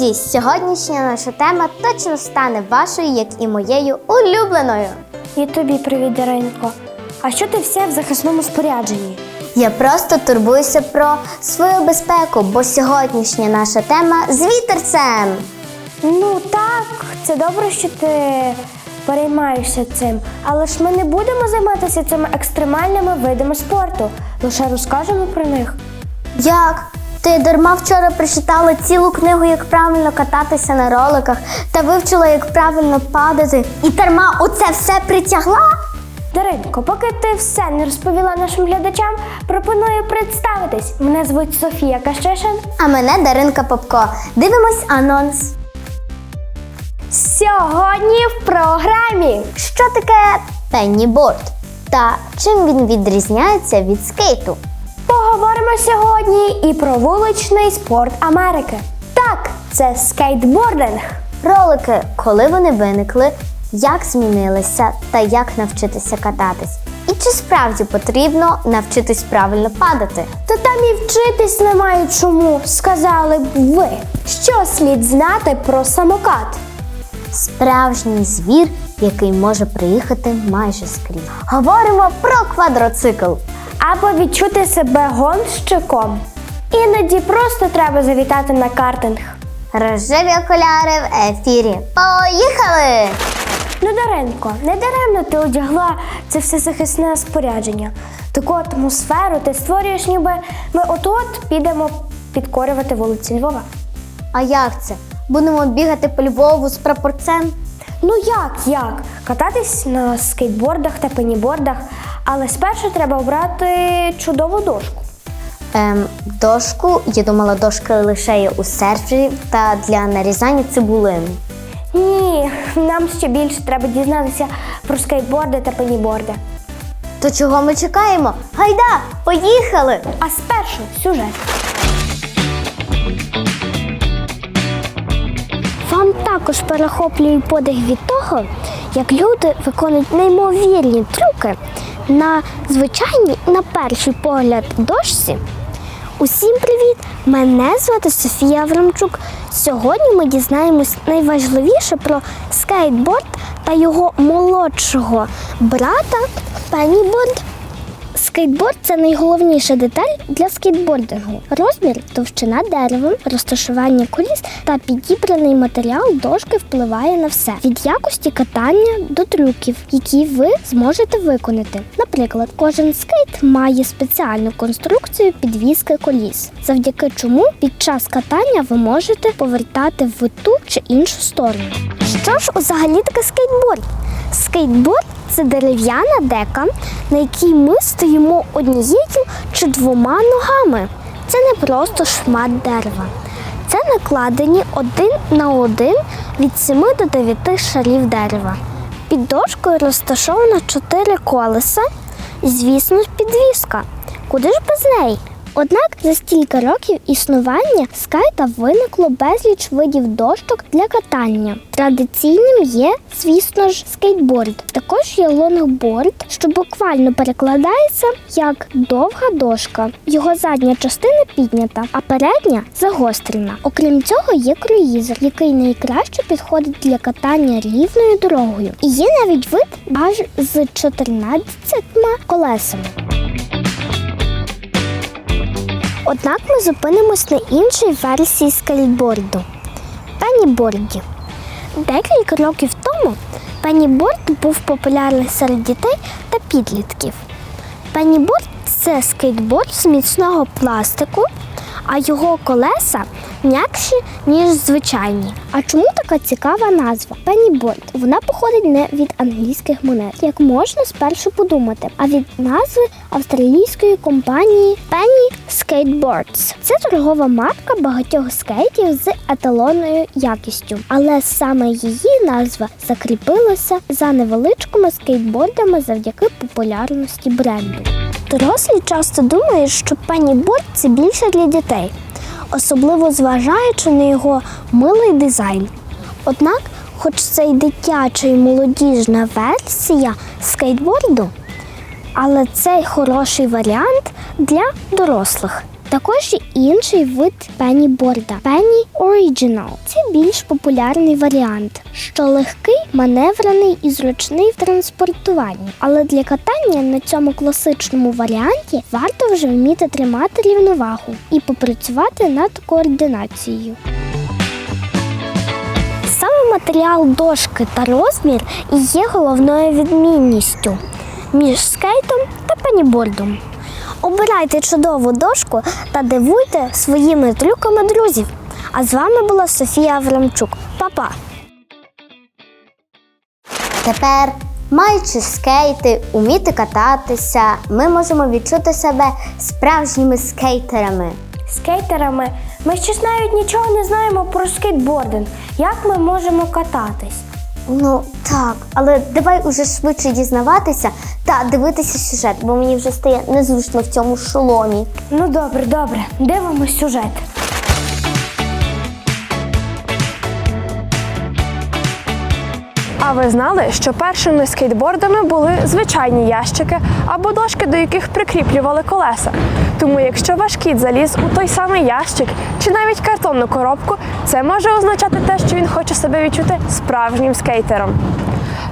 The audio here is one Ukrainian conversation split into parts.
Друзі! Сьогоднішня наша тема точно стане вашою, як і моєю улюбленою. І тобі привіт, Даринко. А що ти все в захисному спорядженні? Я просто турбуюся про свою безпеку, бо сьогоднішня наша тема з вітерцем. Ну так, це добре, що ти переймаєшся цим. Але ж ми не будемо займатися цими екстремальними видами спорту. Лише розкажемо про них. Як? Ти дарма вчора прочитала цілу книгу, як правильно кататися на роликах, та вивчила, як правильно падати, і дарма оце все притягла? Даринко, поки ти все не розповіла нашим глядачам, пропоную представитись. Мене звуть Софія Кащишин. А мене Даринка Попко. Дивимось анонс. Сьогодні в програмі. Що таке пенніборд? Та чим він відрізняється від скейту? Поговоримо сьогодні і про вуличний спорт Америки. Так, це скейтбординг. Ролики, коли вони виникли, як змінилися та як навчитися кататись. І чи справді потрібно навчитись правильно падати? Та там і вчитись немає чому, сказали б ви. Що слід знати про самокат? Справжній звір, який може приїхати майже скрізь. Говоримо про квадроцикл. Або відчути себе гонщиком. Іноді просто треба завітати на картинг. Рожеві окуляри в ефірі. Поїхали! Ну, Даренко, не даремно ти одягла це все захисне спорядження. Таку атмосферу ти створюєш, ніби ми от-от підемо підкорювати вулиці Львова. А як це? Будемо бігати по Львову з прапорцем? Ну як, як? Кататись на скейтбордах та пенібордах, але спершу треба обрати чудову дошку. Ем, дошку, я думала, дошка лише є у серфері та для нарізання цибулини. Ні, нам ще більше треба дізнатися про скейтборди та пеніборди. То чого ми чекаємо? Гайда, поїхали! А спершу сюжет. Також перехоплює подих від того, як люди виконують неймовірні трюки на звичайній, на перший погляд, дошці. Усім привіт! Мене звати Софія Аврамчук. Сьогодні ми дізнаємось найважливіше про скейтборд та його молодшого брата Пенніборд. Скейтборд це найголовніша деталь для скейтбордингу. Розмір, товщина дерева, розташування коліс та підібраний матеріал дошки впливає на все від якості катання до трюків, які ви зможете виконати. Наприклад, кожен скейт має спеціальну конструкцію підвіски коліс, завдяки чому під час катання ви можете повертати в ту чи іншу сторону. Що ж взагалі таке скейтборд? Скейтборд це дерев'яна дека, на якій ми стоїмо однією чи двома ногами. Це не просто шмат дерева. Це накладені один на один від 7 до 9 шарів дерева. Під дошкою розташовано чотири колеса звісно, підвіска. Куди ж без неї? Однак за стільки років існування скайта виникло безліч видів дощок для катання. Традиційним є, звісно ж, скейтборд. Також є лонгборд, що буквально перекладається як довга дошка. Його задня частина піднята, а передня загострена. Окрім цього, є круїзер, який найкраще підходить для катання рівною дорогою. І є навіть вид аж з 14 колесами. Однак ми зупинимось на іншій версії скейтборду пеніборді. Декілька років тому пеніборд був популярний серед дітей та підлітків. Пеніборд це скейтборд з міцного пластику, а його колеса м'якші, ніж звичайні. А чому така цікава назва? Пенніборд. Вона походить не від англійських монет, як можна спершу подумати, а від назви австралійської компанії Penny Skateboards. Це торгова марка багатьох скейтів з еталонною якістю, але саме її назва закріпилася за невеличкими скейтбордами завдяки популярності бренду. Дорослі часто думають, що пенніборд – це більше для дітей, особливо зважаючи на його милий дизайн. Однак, хоч це й дитяча і молодіжна версія скейтборду, але це й хороший варіант для дорослих. Також інший вид пенніборда Penny Original. Це більш популярний варіант, що легкий, маневрений і зручний в транспортуванні. Але для катання на цьому класичному варіанті варто вже вміти тримати рівновагу і попрацювати над координацією. Саме матеріал дошки та розмір є головною відмінністю між скейтом та пенібордом. Обирайте чудову дошку та дивуйте своїми трюками друзів. А з вами була Софія Аврамчук. Па-па! Тепер, маючи скейти, уміти кататися, ми можемо відчути себе справжніми скейтерами. Скейтерами ми ще навіть нічого не знаємо про скейтбординг. Як ми можемо кататись? Ну так, але давай уже швидше дізнаватися та дивитися сюжет, бо мені вже стає незручно в цьому шоломі. Ну добре, добре, дивимось сюжет. А ви знали, що першими скейтбордами були звичайні ящики або дошки, до яких прикріплювали колеса. Тому, якщо ваш кіт заліз у той самий ящик чи навіть картонну коробку, це може означати те, що він хоче себе відчути справжнім скейтером.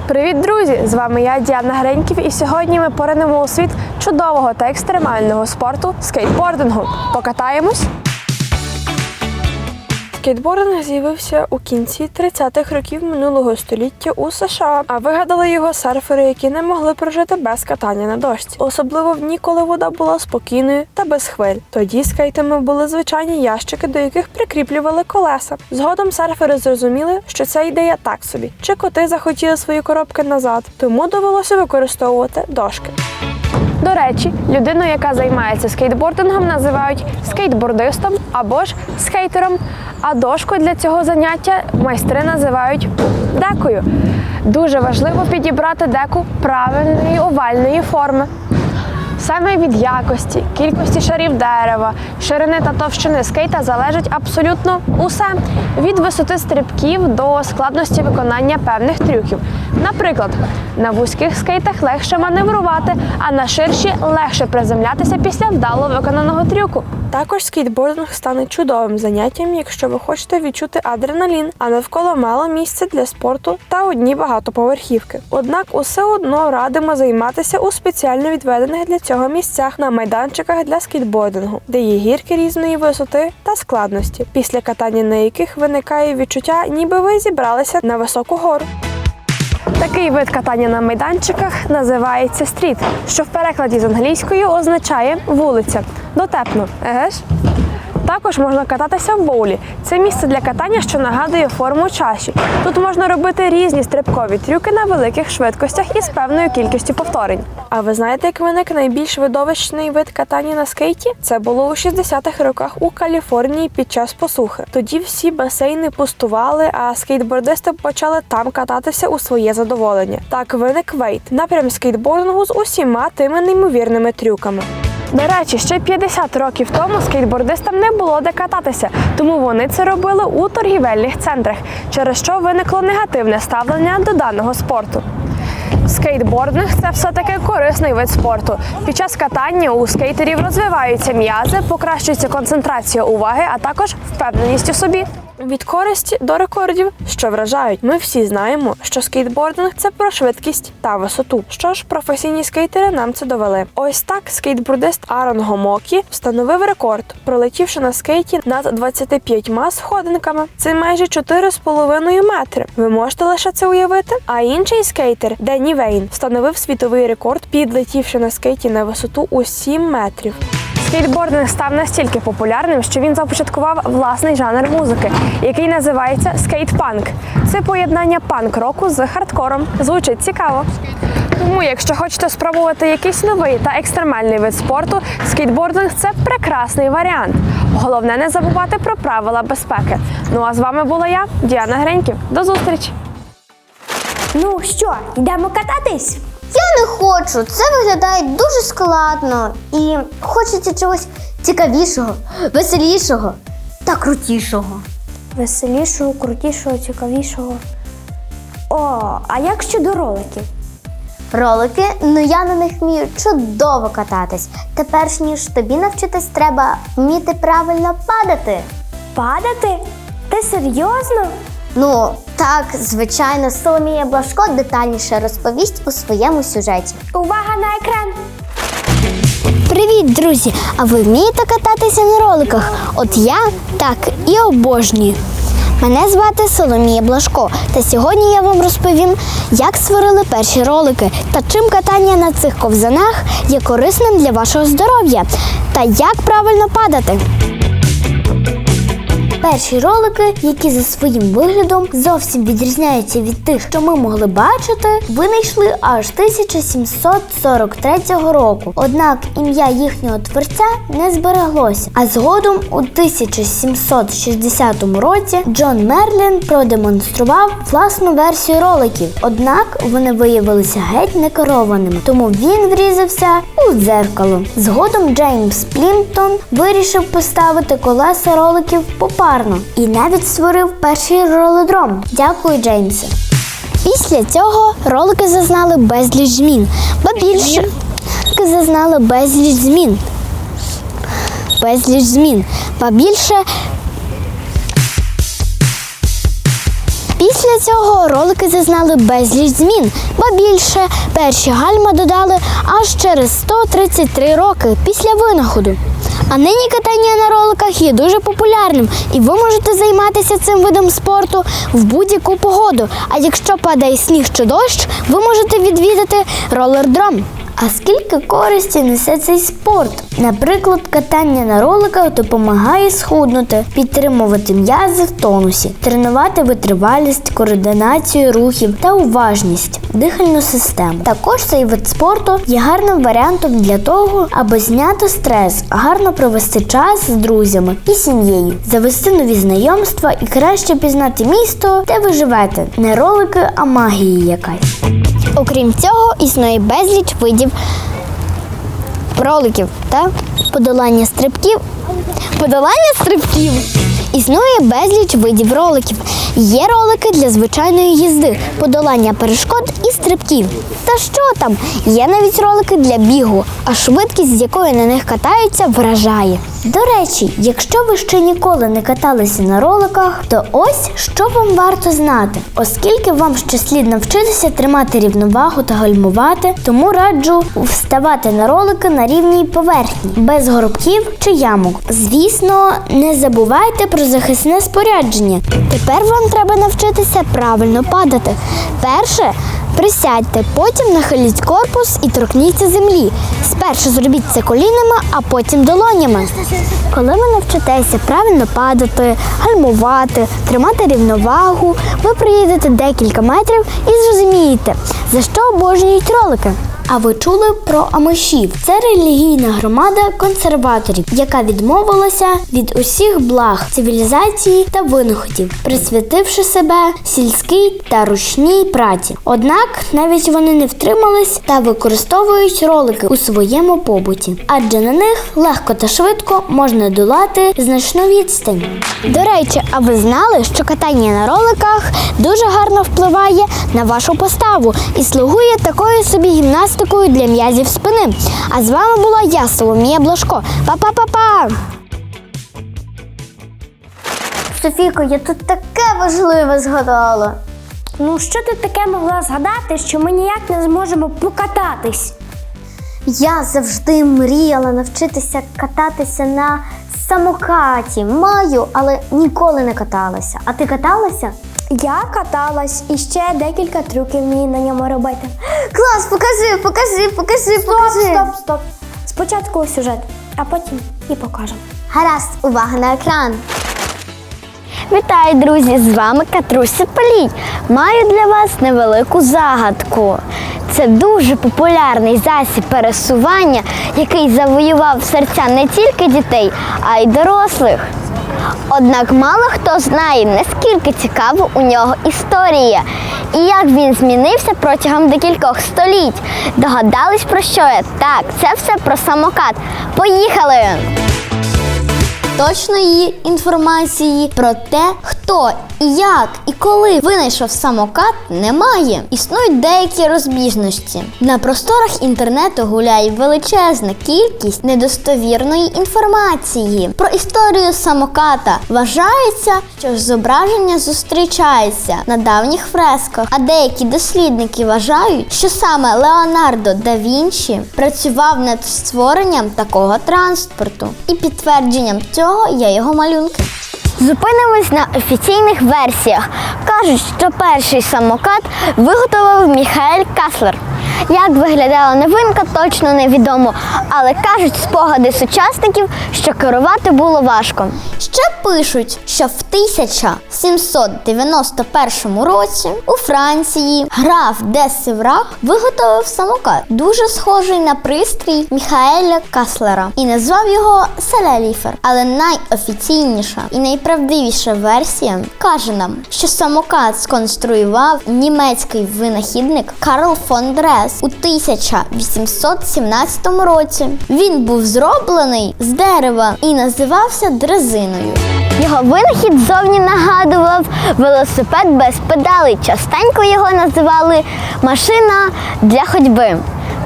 Привіт, друзі! З вами я Діана Греньків, і сьогодні ми поринемо у світ чудового та екстремального спорту скейтбордингу. Покатаємось? Скейтбординг з'явився у кінці 30-х років минулого століття у США, а вигадали його серфери, які не могли прожити без катання на дошці, особливо в дні, коли вода була спокійною та без хвиль. Тоді скейтами були звичайні ящики, до яких прикріплювали колеса. Згодом серфери зрозуміли, що ця ідея так собі. Чи коти захотіли свої коробки назад, тому довелося використовувати дошки. До речі, людину, яка займається скейтбордингом, називають скейтбордистом або ж скейтером. А дошку для цього заняття майстри називають декою. Дуже важливо підібрати деку правильної овальної форми. Саме від якості, кількості шарів дерева, ширини та товщини скейта залежить абсолютно усе від висоти стрибків до складності виконання певних трюків. Наприклад, на вузьких скейтах легше маневрувати, а на ширші легше приземлятися після вдало виконаного трюку. Також скейтбординг стане чудовим заняттям, якщо ви хочете відчути адреналін, а навколо мало місця для спорту та одні багатоповерхівки. Однак усе одно радимо займатися у спеціально відведених для цього місцях на майданчиках для скейтбордингу, де є гірки різної висоти та складності, після катання на яких виникає відчуття, ніби ви зібралися на високу гору. Такий вид катання на майданчиках називається стріт, що в перекладі з англійською означає вулиця. Дотепно, еге ж? Також можна кататися в боулі. Це місце для катання, що нагадує форму чаші. Тут можна робити різні стрибкові трюки на великих швидкостях із певною кількістю повторень. А ви знаєте, як виник найбільш видовищний вид катання на скейті? Це було у 60-х роках у Каліфорнії під час посухи. Тоді всі басейни пустували, а скейтбордисти почали там кататися у своє задоволення. Так виник вейт, напрям скейтбордингу з усіма тими неймовірними трюками. До речі, ще 50 років тому скейтбордистам не було де кататися, тому вони це робили у торгівельних центрах, через що виникло негативне ставлення до даного спорту. Скейтбординг це все-таки корисний вид спорту. Під час катання у скейтерів розвиваються м'язи, покращується концентрація уваги, а також впевненість у собі. Від користі до рекордів, що вражають, ми всі знаємо, що скейтбординг це про швидкість та висоту. Що ж, професійні скейтери нам це довели. Ось так скейтбордист Арон Гомокі встановив рекорд, пролетівши на скейті над 25 сходинками. Це майже 4,5 метри. Ви можете лише це уявити? А інший скейтер Денні Вейн встановив світовий рекорд, підлетівши на скейті на висоту у 7 метрів. Скейтбординг став настільки популярним, що він започаткував власний жанр музики, який називається скейтпанк. Це поєднання панк-року з хардкором. Звучить цікаво. Тому, якщо хочете спробувати якийсь новий та екстремальний вид спорту, скейтбординг це прекрасний варіант. Головне не забувати про правила безпеки. Ну а з вами була я, Діана Греньків. До зустрічі! Ну що, йдемо кататись? Я не хочу, це виглядає дуже складно і хочеться чогось цікавішого, веселішого та крутішого. Веселішого, крутішого, цікавішого. О, а як щодо роликів? Ролики, ну я на них вмію чудово кататись. Та перш ніж тобі навчитись, треба вміти правильно падати. Падати? Ти серйозно? Ну, так, звичайно, Соломія Блашко детальніше розповість у своєму сюжеті. Увага на екран! Привіт, друзі! А ви вмієте кататися на роликах? От я так і обожнюю. Мене звати Соломія Блашко, та сьогодні я вам розповім, як створили перші ролики та чим катання на цих ковзанах є корисним для вашого здоров'я та як правильно падати. Перші ролики, які за своїм виглядом зовсім відрізняються від тих, що ми могли бачити, винайшли аж 1743 року. Однак ім'я їхнього творця не збереглося. А згодом у 1760 році Джон Мерлін продемонстрував власну версію роликів. Однак вони виявилися геть некерованими, тому він врізався у дзеркало. Згодом Джеймс Плімптон вирішив поставити колеса роликів попарно і навіть створив перший ролодром. Дякую, Джеймсе. Після цього ролики зазнали безліч змін, ба більше ролики зазнали безліч змін. Безліч змін, ба більше Після цього ролики зазнали безліч змін, ба більше перші гальма додали аж через 133 роки після винаходу. А нині катання на роликах є дуже популярним, і ви можете займатися цим видом спорту в будь-яку погоду. А якщо падає сніг чи дощ, ви можете відвідати ролердром. А скільки користі несе цей спорт? Наприклад, катання на роликах допомагає схуднути, підтримувати м'язи в тонусі, тренувати витривалість, координацію рухів та уважність, дихальну систему. Також цей вид спорту є гарним варіантом для того, аби зняти стрес, гарно провести час з друзями і сім'єю, завести нові знайомства і краще пізнати місто, де ви живете. Не ролики, а магії якась. Окрім цього, існує безліч видів роликів та подолання стрибків. Подолання стрибків. Існує безліч видів роликів. Є ролики для звичайної їзди, подолання перешкод стрибків. Та що там? Є навіть ролики для бігу, а швидкість, з якою на них катаються, вражає. До речі, якщо ви ще ніколи не каталися на роликах, то ось що вам варто знати. Оскільки вам ще слід навчитися тримати рівновагу та гальмувати, тому раджу вставати на ролики на рівній поверхні, без горобків чи ямок. Звісно, не забувайте про захисне спорядження. Тепер вам треба навчитися правильно падати. Перше. Присядьте, потім нахиліть корпус і торкніться землі. Спершу зробіть це колінами, а потім долонями. Коли ви навчитеся правильно падати, гальмувати, тримати рівновагу, ви приїдете декілька метрів і зрозумієте, за що обожнюють ролики. А ви чули про амишів? Це релігійна громада консерваторів, яка відмовилася від усіх благ цивілізації та винаходів, присвятивши себе сільській та ручній праці. Однак навіть вони не втримались та використовують ролики у своєму побуті, адже на них легко та швидко можна долати значну відстань. До речі, а ви знали, що катання на роликах дуже гарно впливає на вашу поставу і слугує такою собі гімнастикою для м'язів спини. А з вами була я, Соломія Блашко. Па-па-па-па! Софійко, я тут таке важливе згадала. Ну що ти таке могла згадати, що ми ніяк не зможемо покататись? Я завжди мріяла навчитися кататися на самокаті. Маю, але ніколи не каталася. А ти каталася? Я каталась і ще декілька трюків вмію на ньому робити. Клас, покажи, покажи, покажи, Стоп, стоп, стоп. Спочатку сюжет, а потім і покажемо. Гаразд, увага на екран. Вітаю, друзі! З вами Катруся Полій. Маю для вас невелику загадку. Це дуже популярний засіб пересування, який завоював серця не тільки дітей, а й дорослих. Однак мало хто знає, наскільки цікава у нього історія і як він змінився протягом декількох століть. Догадались про що я? Так, це все про самокат. Поїхали! Точної інформації про те, хто І як і коли винайшов самокат, немає. Існують деякі розбіжності. На просторах інтернету гуляє величезна кількість недостовірної інформації. Про історію самоката вважається, що зображення зустрічається на давніх фресках, а деякі дослідники вважають, що саме Леонардо да Вінчі працював над створенням такого транспорту. І підтвердженням цього є його малюнки. Зупинимось на офіційних версіях. Кажуть, що перший самокат виготовив Міхаель Каслер. Як виглядала новинка, точно невідомо, але кажуть спогади сучасників, що керувати було важко. Ще пишуть, що в 1791 році у Франції граф де Севрах виготовив самокат, дуже схожий на пристрій Міхаеля Каслера, і назвав його Селеліфер. Але найофіційніша і найправдивіша версія каже нам, що самокат сконструював німецький винахідник Карл фон Дрес у 1817 році. Він був зроблений з дерева і називався дрезиною. Його винахід зовні нагадував велосипед без педалей. Частенько його називали машина для ходьби.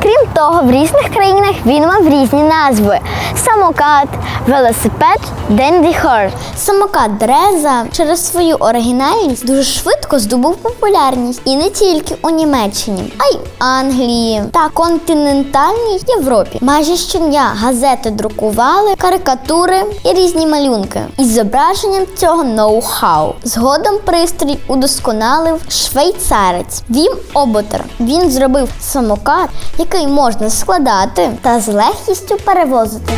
Крім того, в різних країнах він мав різні назви: самокат, велосипед, денді хорс. Самокат Дреза через свою оригінальність дуже швидко здобув популярність і не тільки у Німеччині, а й Англії та континентальній Європі. Майже щодня газети друкували карикатури і різні малюнки із зображенням цього ноу-хау. Згодом пристрій удосконалив швейцарець Вім Оботер. Він зробив самокат, який можна складати та з легкістю перевозити.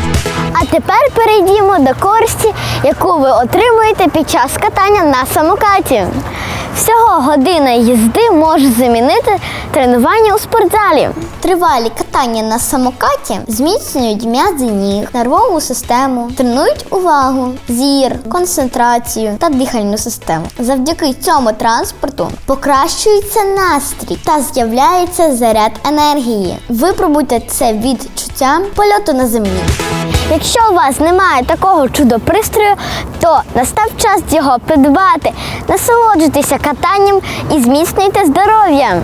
А тепер перейдімо до користі, яку ви отримуєте під час катання на самокаті. Всього година їзди може замінити тренування у спортзалі. Тривалі катання на самокаті зміцнюють м'язи ніг, нервову систему, тренують увагу, зір, концентрацію та дихальну систему. Завдяки цьому транспорту покращується настрій та з'являється заряд енергії. Випробуйте це відчуття польоту на землі. Якщо у вас немає такого чудо-пристрою, то настав час його придбати. Насолоджуйтеся катанням і зміцнюйте здоров'я.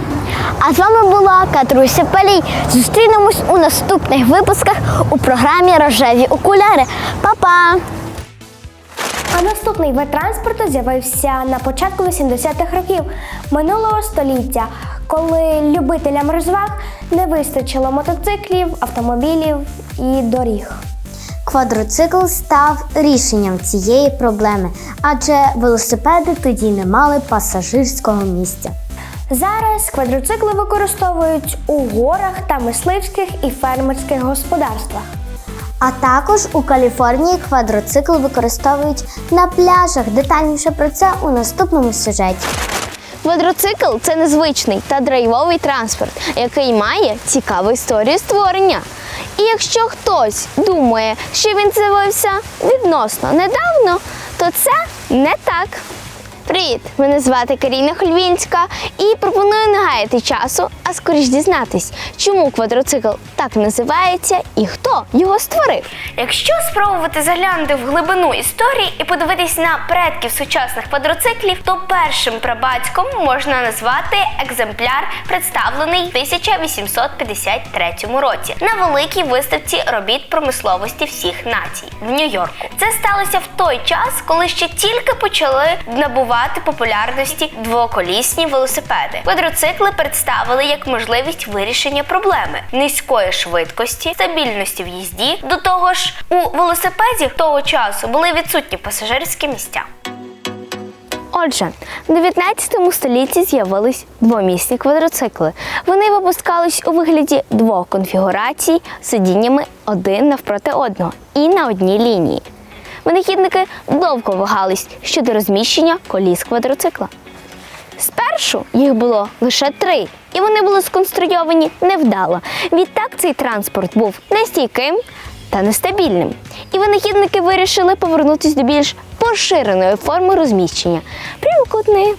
А з вами була Катруся Палій. Зустрінемось у наступних випусках у програмі Рожеві окуляри. Па-па! А наступний вид транспорту з'явився на початку 80-х років минулого століття, коли любителям розваг не вистачило мотоциклів, автомобілів і доріг. Квадроцикл став рішенням цієї проблеми, адже велосипеди тоді не мали пасажирського місця. Зараз квадроцикли використовують у горах та мисливських і фермерських господарствах. А також у Каліфорнії квадроцикл використовують на пляжах. Детальніше про це у наступному сюжеті. Квадроцикл це незвичний та драйвовий транспорт, який має цікаву історію створення. І якщо хтось думає, що він з'явився відносно недавно, то це не так. Привіт! Мене звати Каріна Хольвінська і пропоную не гаяти часу, а скоріш дізнатись, чому квадроцикл так називається і хто його створив. Якщо спробувати заглянути в глибину історії і подивитись на предків сучасних квадроциклів, то першим прабатьком можна назвати екземпляр, представлений в 1853 році на великій виставці робіт промисловості всіх націй в Нью-Йорку. Це сталося в той час, коли ще тільки почали набувати популярності двоколісні велосипеди. Квадроцикли представили як можливість вирішення проблеми низької швидкості, стабільності в їзді. До того ж, у велосипеді того часу були відсутні пасажирські місця. Отже, в 19 столітті з'явились двомісні квадроцикли. Вони випускались у вигляді двох конфігурацій з сидіннями один навпроти одного і на одній лінії. Винахідники довго вагались щодо розміщення коліс квадроцикла. Спершу їх було лише три, і вони були сконструйовані невдало. Відтак цей транспорт був нестійким та нестабільним. І винахідники вирішили повернутися до більш поширеної форми розміщення прямокутної.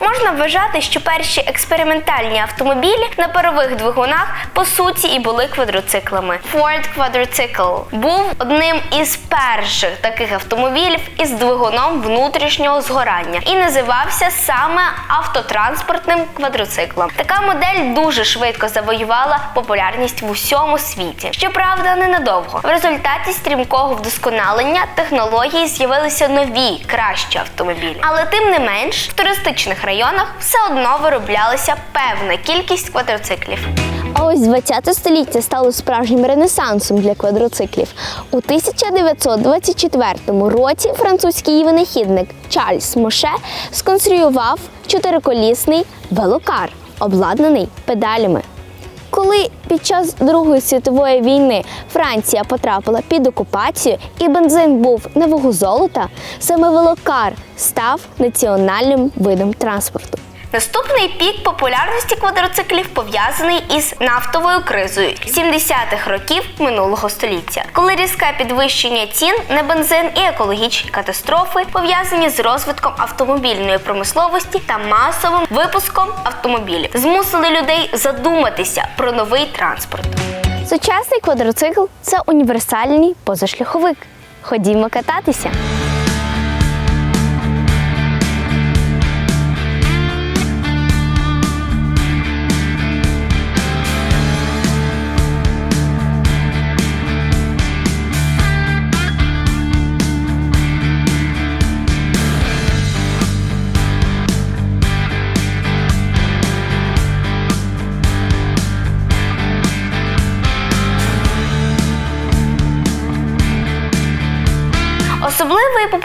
Можна вважати, що перші експериментальні автомобілі на парових двигунах по суті і були квадроциклами. Ford Quadricycle був одним із перших таких автомобілів із двигуном внутрішнього згорання і називався саме автотранспортним квадроциклом. Така модель дуже швидко завоювала популярність в усьому світі. Щоправда, ненадовго. В результаті стрімкого вдосконалення технологій з'явилися нові кращі автомобілі. Але тим не менш, в туристичних районах все одно вироблялася певна кількість квадроциклів. А ось 20 століття стало справжнім ренесансом для квадроциклів. У 1924 році французький винахідник Чарльз Моше сконструював чотириколісний велокар, обладнаний педалями. Коли під час Другої світової війни Франція потрапила під окупацію і бензин був на вагу золота, саме велокар став національним видом транспорту. Наступний пік популярності квадроциклів пов'язаний із нафтовою кризою 70-х років минулого століття, коли різке підвищення цін на бензин і екологічні катастрофи пов'язані з розвитком автомобільної промисловості та масовим випуском автомобілів, змусили людей задуматися про новий транспорт. Сучасний квадроцикл це універсальний позашляховик. Ходімо кататися.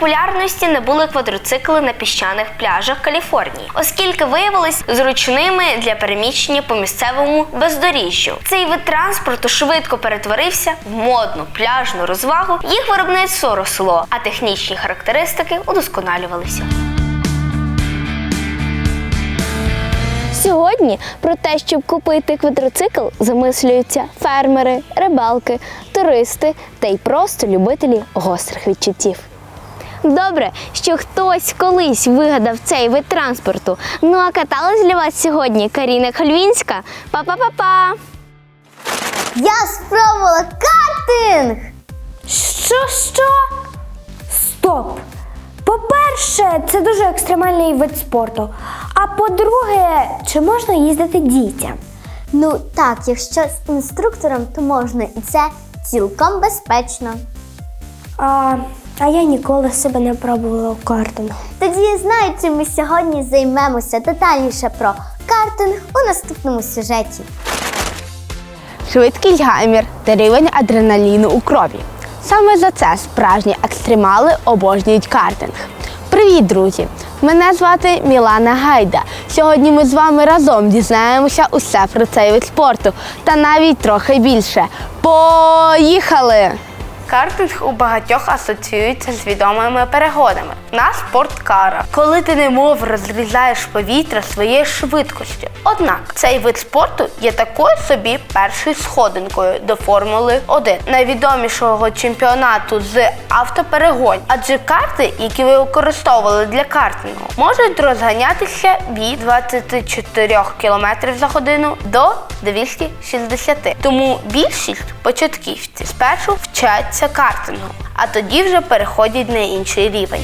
Популярності набули квадроцикли на піщаних пляжах Каліфорнії, оскільки виявились зручними для переміщення по місцевому бездоріжжю. Цей вид транспорту швидко перетворився в модну пляжну розвагу. Їх виробництво росло, а технічні характеристики удосконалювалися. Сьогодні про те, щоб купити квадроцикл, замислюються фермери, рибалки, туристи та й просто любителі гострих відчуттів. Добре, що хтось колись вигадав цей вид транспорту. Ну а каталась для вас сьогодні Каріна Хольвінська. Па-па-па-па! Я спробувала картинг! Що, що? Стоп! По-перше, це дуже екстремальний вид спорту. А по-друге, чи можна їздити дітям? Ну так, якщо з інструктором, то можна і це цілком безпечно. А, а я ніколи себе не пробувала у картингу. Тоді я знаю, чим ми сьогодні займемося детальніше про картинг у наступному сюжеті. швидкість гаймір та рівень адреналіну у крові. Саме за це справжні екстремали обожнюють картинг. Привіт, друзі! Мене звати Мілана Гайда. Сьогодні ми з вами разом дізнаємося усе про цей вид спорту та навіть трохи більше. Поїхали! Картинг у багатьох асоціюється з відомими перегодами на спорткарах, коли ти немов розрізаєш повітря своєю швидкістю. Однак цей вид спорту є такою собі першою сходинкою до Формули 1, найвідомішого чемпіонату з автоперегонів. Адже карти, які ви використовували для картингу, можуть розганятися від 24 км за годину до 260. Тому більшість початківців спершу вчаться картингу, а тоді вже переходять на інший рівень.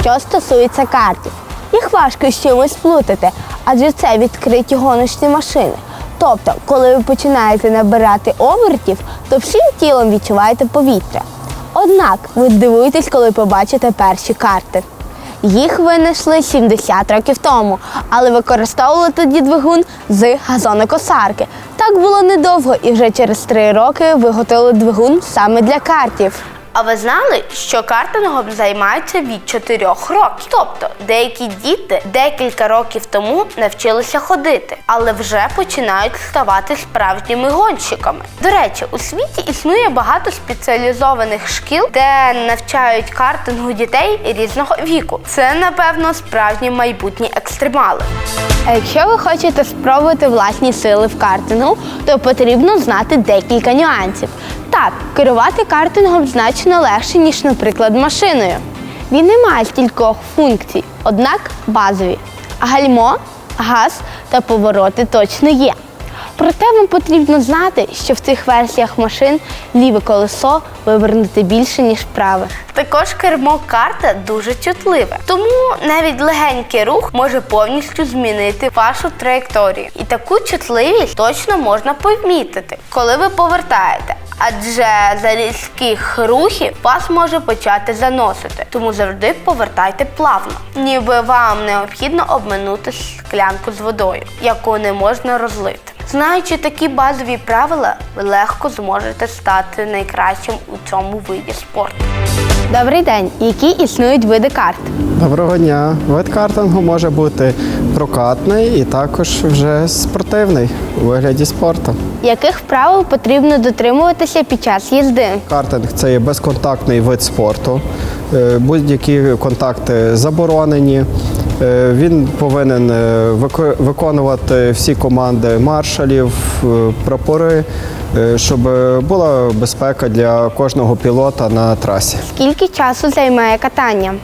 Що стосується картів, їх важко з чимось плутати, адже це відкриті гоночні машини. Тобто, коли ви починаєте набирати обертів, то всім тілом відчуваєте повітря. Однак ви дивуєтесь, коли побачите перші карти. Їх винайшли 70 років тому, але використовували тоді двигун з газонокосарки. Так було недовго, і вже через три роки виготовили двигун саме для картів. А ви знали, що картингом займаються від 4 років? Тобто деякі діти декілька років тому навчилися ходити, але вже починають ставати справжніми гонщиками. До речі, у світі існує багато спеціалізованих шкіл, де навчають картингу дітей різного віку. Це, напевно, справжні майбутні екстремали. А якщо ви хочете спробувати власні сили в картингу, то потрібно знати декілька нюансів. Так, керувати картингом значно легше, ніж, наприклад, машиною. Він не має стількох функцій, однак базові. Гальмо, газ та повороти точно є. Проте вам потрібно знати, що в цих версіях машин ліве колесо вивернути більше, ніж праве. Також кермо карта дуже чутливе, тому навіть легенький рух може повністю змінити вашу траєкторію. І таку чутливість точно можна помітити, коли ви повертаєте. Адже за різких рухів вас може почати заносити, тому завжди повертайте плавно, ніби вам необхідно обминути склянку з водою, яку не можна розлити. Знаючи такі базові правила, ви легко зможете стати найкращим у цьому виді спорту. Добрий день. Які існують види карт? Доброго дня. Вид картингу може бути прокатний і також вже спортивний у вигляді спорту. Яких правил потрібно дотримуватися під час їзди? Картинг це є безконтактний вид спорту. Е, Будь-які контакти заборонені. Е, Він повинен е, виконувати всі команди маршалів, е, прапори, щоб була безпека для кожного пілота на трасі. Скільки часу займає катання?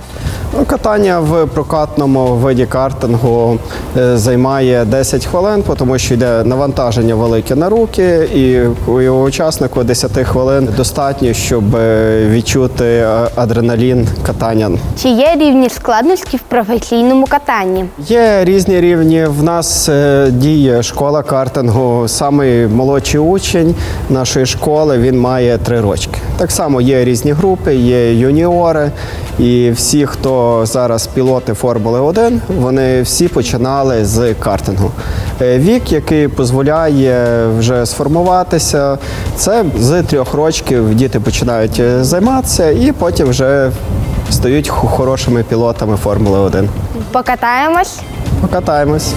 Ну, Катання в прокатному виді картингу е, займає 10 хвилин, тому що йде навантаження велике на руки, і у учаснику 10 хвилин достатньо, щоб е, відчути е, адреналін катання. Чи є рівні складності в професійному катанні? Є різні рівні. В нас діє школа картингу. Самий молодший учень нашої школи він має три рочки. Так само є різні групи, є юніори, і всі, хто зараз пілоти Формули 1, вони всі починали з картингу. Е, Вік, який дозволяє вже сформуватися, це з трьох років діти починають е, займатися і потім вже стають хорошими пілотами Формули 1. Покатаємось? Покатаємось.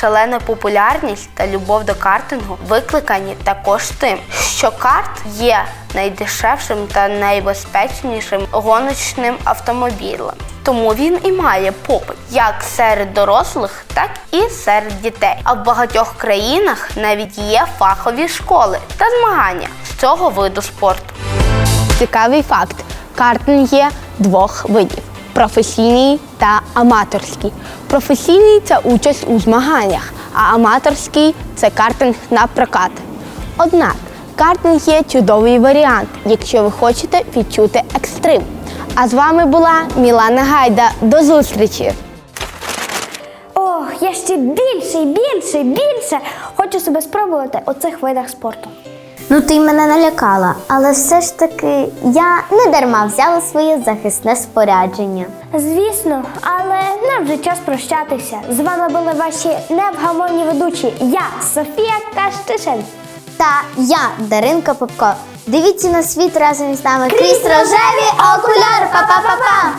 Шалена популярність та любов до картингу викликані також тим, що карт є найдешевшим та найбезпечнішим гоночним автомобілем. Тому він і має попит як серед дорослих, так і серед дітей. А в багатьох країнах навіть є фахові школи та змагання з цього виду спорту. Цікавий факт: картинг є двох видів: професійний та аматорський. Професійний це участь у змаганнях, а аматорський це картинг на прокат. Однак картинг є чудовий варіант, якщо ви хочете відчути екстрим. А з вами була Мілана Гайда. До зустрічі! Ох, я ще більше, більше, більше хочу себе спробувати у цих видах спорту. Ну ти мене налякала, але все ж таки я не дарма взяла своє захисне спорядження. Звісно, але нам вже час прощатися. З вами були ваші невгамовні ведучі. Я Софія Каштишин. Та я, Даринка Попко. Дивіться на світ разом із нами крізь рожеві окуляри. Па-па-па-па!